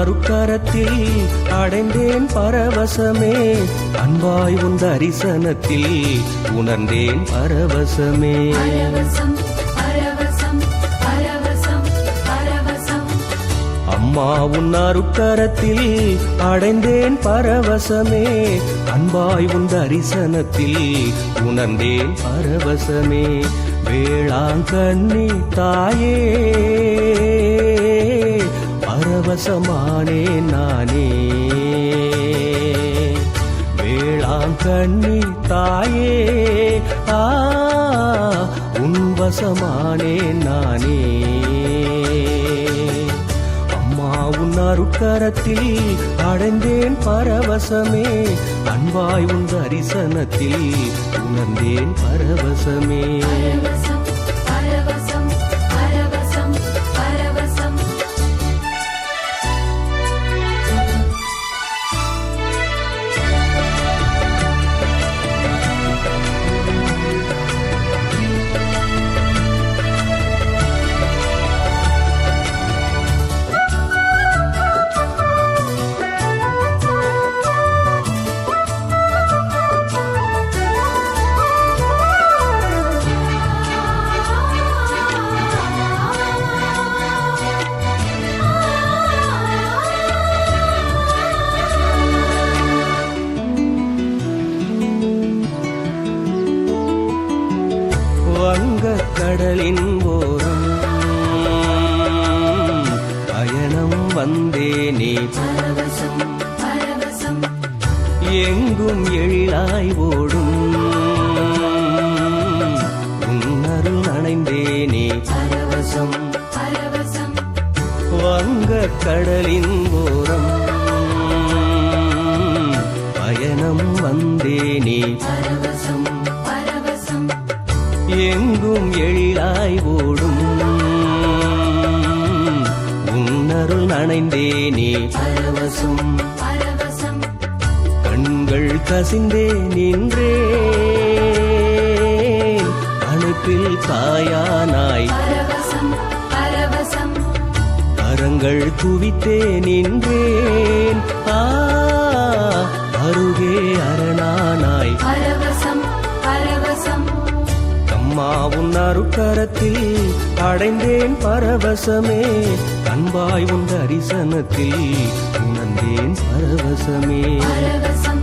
அருட்கரத்தில் அடைந்தேன் பரவசமே. அன்பாய் உன் தரிசனத்தில் உணர்ந்தேன் பரவசமே. அம்மா உன் அருட்கரத்தில் அடைந்தேன் பரவசமே. அன்பாய் உன் தரிசனத்தில் உணர்ந்தேன் பரவசமே. வேளாங்கண்ணி தாயே. வசமானே நானே. வேளாங்கண்ணி தாயே. ஆ உன் வசமானே நானே. அம்மா உன் அருட்கரத்தில் அடைந்தேன் பரவசமே. அன்பாய் உன் தரிசனத்தில் உணர்ந்தேன் பரவசமே. வங்க கடலின் ஓரம். பயணம் வந்தேனே பரவசம் எங்கும் எழிலாய் ஓடும். உன்னருள் நனைந்தேனே பரவசம் வங்க கடலின் ஓரம். பயணம் வந்தேனே பரவசம் பரவசம் உன்னருள் நனைந்தேனே பரவசம் பரவசம். கண்கள் கசிந்தே நின்றே. அணைப்பில் பரவசம் கரங்கள் குவித்தே நின்றேன். ஆ அருகே அரணானாய். அம்மா உன் அருக்கரத்தில் அடைந்தேன் பரவசமே. அன்பாய் உன் தரிசனத்தில் உணர்ந்தேன் பரவசமே. பரவசம்.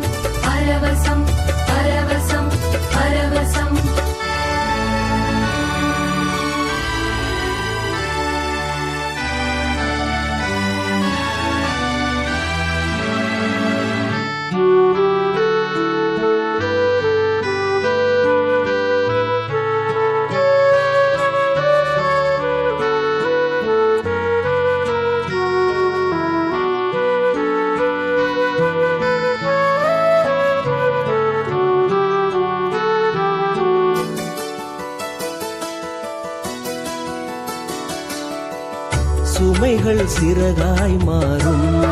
சுமைகள் சிறகாய் மாறும்.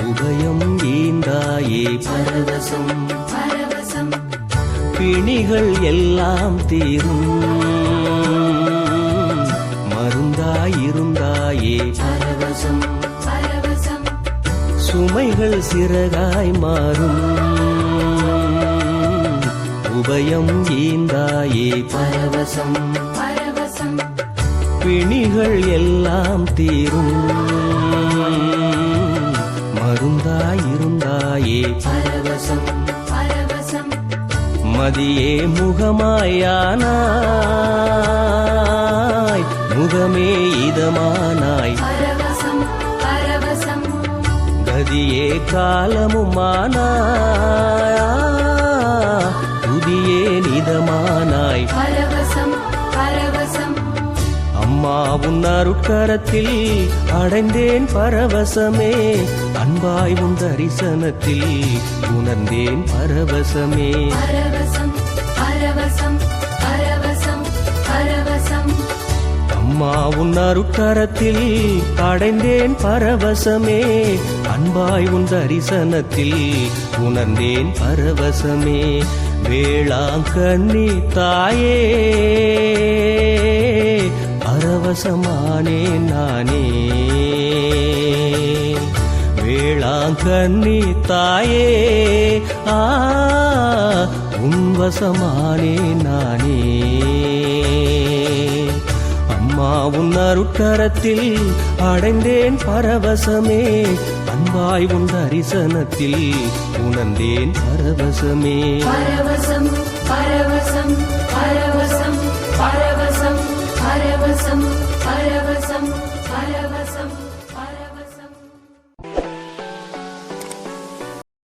உதயம் ஈந்தாயே பரவசம். பிணிகள் எல்லாம் தீரும். மருந்தாயிருந்தாயே பரவசம். சுமைகள் சிறகாய் மாறும். உபயம் ஈந்தாயே பரவசம் பரவசம். பிணிகள் எல்லாம் தீரும். மருந்தாயிருந்தாயே. பரவசம் பரவசம். மதியே முகமாயானாய். முகமே இதமானாய். பரவசம் பரவசம். கதியே காலமுமானாய். புதியே நிதமானாய். பரவசம் பரவசம். அம்மா உன் அருட்கரத்தில் அடைந்தேன் பரவசமே. அன்பாய் உன் தரிசனத்தில் உணர்ந்தேன் பரவசமே. அம்மா உன் அருட்கரத்தில் அடைந்தேன் பரவசமே. அன்பாய் உன் தரிசனத்தில் உணர்ந்தேன் பரவசமே. வேளாங்கண்ணி தாயே. பரவசமானேன் நானே. வேளாங்கண்ணி தாயே ஆ உன்வசமானே நானே. அம்மா உன் அருட்கரத்தில் அடைந்தேன் பரவசமே. அன்பாய் உன் தரிசனத்தில் உணர்ந்தேன் பரவசமே. பரவசம்.